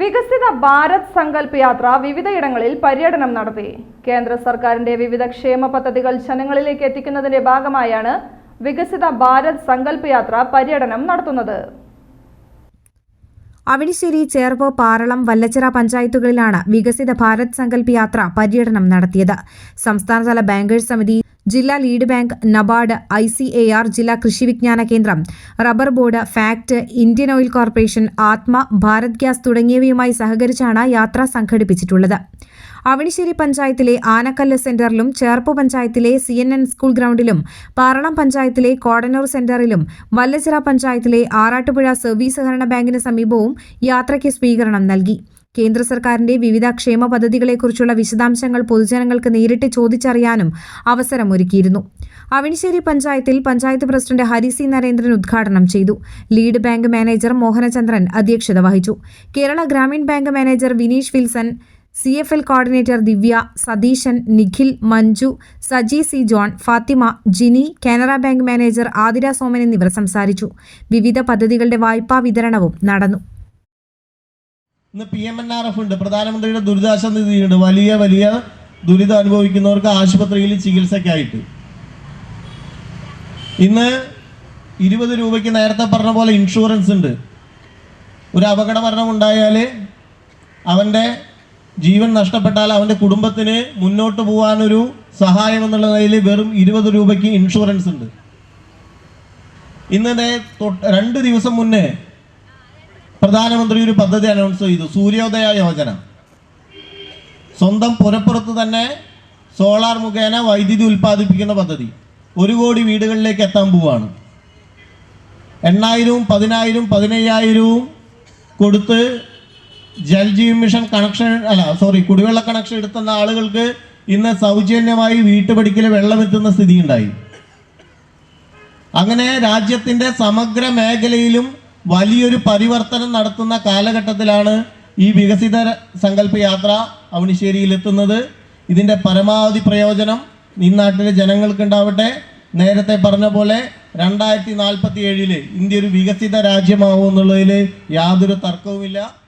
വികസിത ഭാരത് സങ്കല്പ് യാത്ര വിവിധയിടങ്ങളിൽ പര്യടനം നടത്തി. കേന്ദ്ര സർക്കാരിന്റെ വിവിധ ക്ഷേമ പദ്ധതികൾ ജനങ്ങളിലേക്ക് എത്തിക്കുന്നതിന്റെ ഭാഗമായാണ് വികസിത ഭാരത് സങ്കല്പ് യാത്ര പര്യടനം നടത്തുന്നത്. അവിണിശ്ശേരി ചേർപ്പ് പാറളം വല്ലച്ചിറ പഞ്ചായത്തുകളിലാണ് വികസിത ഭാരത് സങ്കല്പ് യാത്ര പര്യടനം നടത്തിയത്. സംസ്ഥാനതല ബാങ്കേഴ്സ് സമിതി ജില്ലാ lead bank NABARD I C A R ജില്ലാ കൃഷി വിജ്ഞാന കേന്ദ്രം Rubber Board FACT Indian Oil Corporation Atma Bharat gas തുടങ്ങിയവയുമായി സഹകരിച്ചാണ് യാത്ര സംഘടിപ്പിച്ചിട്ടുള്ളത്. അവണിശ്ശേരി പഞ്ചായത്തിലെ ആനക്കല്ല് സെന്ററിലും ചേർപ്പ് പഞ്ചായത്തിലെ സി എൻ എൻ സ്കൂൾ ഗ്രൗണ്ടിലും പാറളം പഞ്ചായത്തിലെ കോടനൂർ സെന്ററിലും വല്ലച്ചിറ പഞ്ചായത്തിലെ ആറാട്ടുപുഴ സർവീസ് സഹകരണ ബാങ്കിന് സമീപവും യാത്രയ്ക്ക് സ്വീകരണം നൽകി. കേന്ദ്ര സർക്കാരിന്റെ വിവിധ ക്ഷേമ പദ്ധതികളെക്കുറിച്ചുള്ള വിശദാംശങ്ങൾ പൊതുജനങ്ങൾക്ക് നേരിട്ട് ചോദിച്ചറിയാനും അവസരമൊരുക്കിയിരുന്നു. അവണിശ്ശേരി പഞ്ചായത്തിൽ പഞ്ചായത്ത് പ്രസിഡന്റ് ഹരി സി നരേന്ദ്രൻ ഉദ്ഘാടനം ചെയ്തു. ലീഡ് ബാങ്ക് മാനേജർ മോഹനചന്ദ്രൻ അധ്യക്ഷത വഹിച്ചു. Kerala Gramin bank manager Vineesh Wilson C F L coordinator Divya Satheesan Nikhil Manju Saji C John Fathima Jini Canara bank manager Athira Soman എന്നിവർ സംസാരിച്ചു. വിവിധ പദ്ധതികളുടെ വായ്പാ വിതരണവും നടന്നു. ഇന്ന് P M N R F ഉണ്ട്. പ്രധാനമന്ത്രിയുടെ ദുരിതാശ്വാസ നിധിയുണ്ട്. വലിയ വലിയ ദുരിതം അനുഭവിക്കുന്നവർക്ക് ആശുപത്രിയിൽ ചികിത്സയ്ക്കായിട്ട്. ഇന്ന് ഇരുപത് രൂപയ്ക്ക് നേരത്തെ പറഞ്ഞ പോലെ ഇൻഷുറൻസ് ഉണ്ട്. ഒരു അപകട മരണം ഉണ്ടായാൽ അവന്റെ ജീവൻ നഷ്ടപ്പെട്ടാൽ അവന്റെ കുടുംബത്തിന് മുന്നോട്ട് പോകാനൊരു സഹായം എന്നുള്ള നിലയിൽ വെറും ഇരുപത് രൂപയ്ക്ക് ഇൻഷുറൻസ് ഉണ്ട്. ഇന്നലെ രണ്ട് ദിവസം മുന്നേ പ്രധാനമന്ത്രി ഒരു പദ്ധതി അനൗൺസ് ചെയ്തു. സൂര്യോദയ യോജന. സ്വന്തം പുരപ്പുറത്ത് തന്നെ സോളാർ മുഖേന വൈദ്യുതി ഉൽപ്പാദിപ്പിക്കുന്ന പദ്ധതി. ഒരു കോടി വീടുകളിലേക്ക് എത്താൻ പോവാണ്. എണ്ണായിരവും പതിനായിരവും പതിനയ്യായിരവും കൊടുത്ത് ജൽജീവൻ മിഷൻ കണക്ഷൻ അല്ല സോറി കുടിവെള്ള കണക്ഷൻ എടുത്തുന്ന ആളുകൾക്ക് ഇന്ന് സൗജന്യമായി വീട്ടുപടിക്കൽ വെള്ളം എത്തുന്ന സ്ഥിതി ഉണ്ടായി അങ്ങനെ രാജ്യത്തിന്റെ സമഗ്ര മേഖലയിലും വലിയൊരു പരിവർത്തനം നടത്തുന്ന കാലഘട്ടത്തിലാണ് ഈ വികസിത സങ്കല്പ യാത്ര അവണിശ്ശേരിയിൽ എത്തുന്നത് ഇതിന്റെ പരമാവധി പ്രയോജനം ഈ നാട്ടിലെ ജനങ്ങൾക്ക് ഉണ്ടാവട്ടെ നേരത്തെ പറഞ്ഞ പോലെ രണ്ടായിരത്തി നാൽപ്പത്തി ഏഴിൽ ഇന്ത്യ ഒരു വികസിത രാജ്യമാവും എന്നുള്ളതിൽ യാതൊരു തർക്കവുമില്ല.